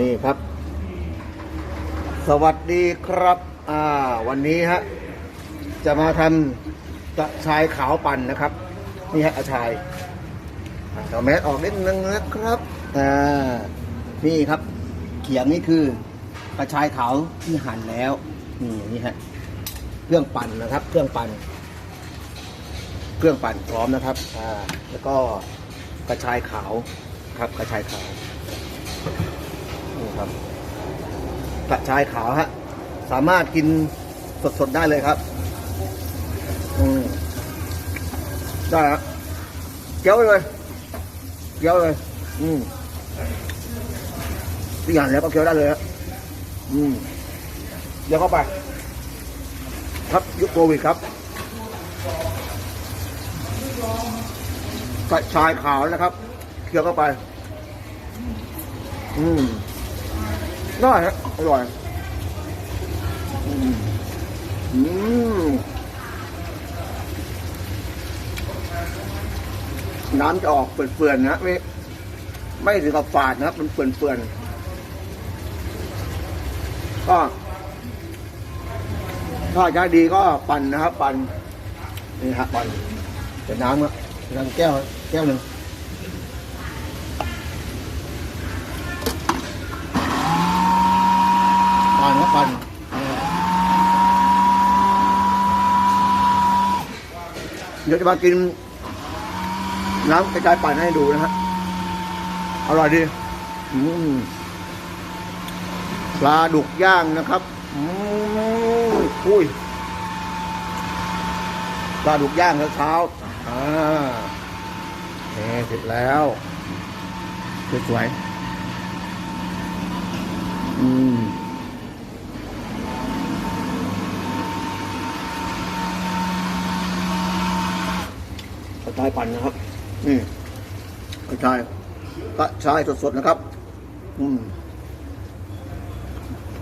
นี่ครับ สวัสดีครับ อ่า วันนี้ฮะ จะมาทำกระชายขาวปั่นนะครับ นี่ฮะกระชายอะเอาแมสออกนิดนึงนะครับ อ่า นี่ครับ เขียงนี่คือกระชายขาวที่หั่นแล้ว นี่นี่ฮะ เครื่องปั่นนะครับ เครื่องปั่น เครื่องปั่นพร้อมนะครับ อ่า แล้วก็กระชายขาวครับกระชายขาว นี่ครับกระชายขาวฮะ สามารถกินสดๆได้เลยครับ อืมได้ฮะเกี๊ยวเลยเกี๊ยวเลย อืมที่อย่างแล้วก็เคี้ยวได้เลยฮะอืม เดี๋ยวเข้าไป ครับยุคโควิดครับกระชายขาวนะครับ เคี้ยวเข้าไป อืม ได้ฮะอร่อย อืมอืมน้ำจะออกเปื่อนๆนะไม่ไม่ถึงกับฝาดนะครับ มันเปื่อนๆก็ถ้าจะดีก็ปั่นนะครับ ปั่นนี่ฮะปั่นเป็นน้ำครับน้ำแก้ว แก้วหนึ่ง ปั่นเดี๋ยวจะมากินน้ำกระจายปั่นให้ดูนะฮะอร่อยดีปลาดุกย่างนะครับอุ้ยปลาดุกย่างเช้าอ่าเเสร็จแล้วสวยๆอืม ระชายปั่นนะครับ นี่กระชายกระชายสดๆนะครับ อืม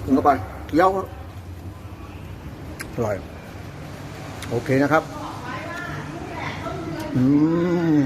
กินเข้าไปเคี้ยวอร่อย โอเคนะครับ อืม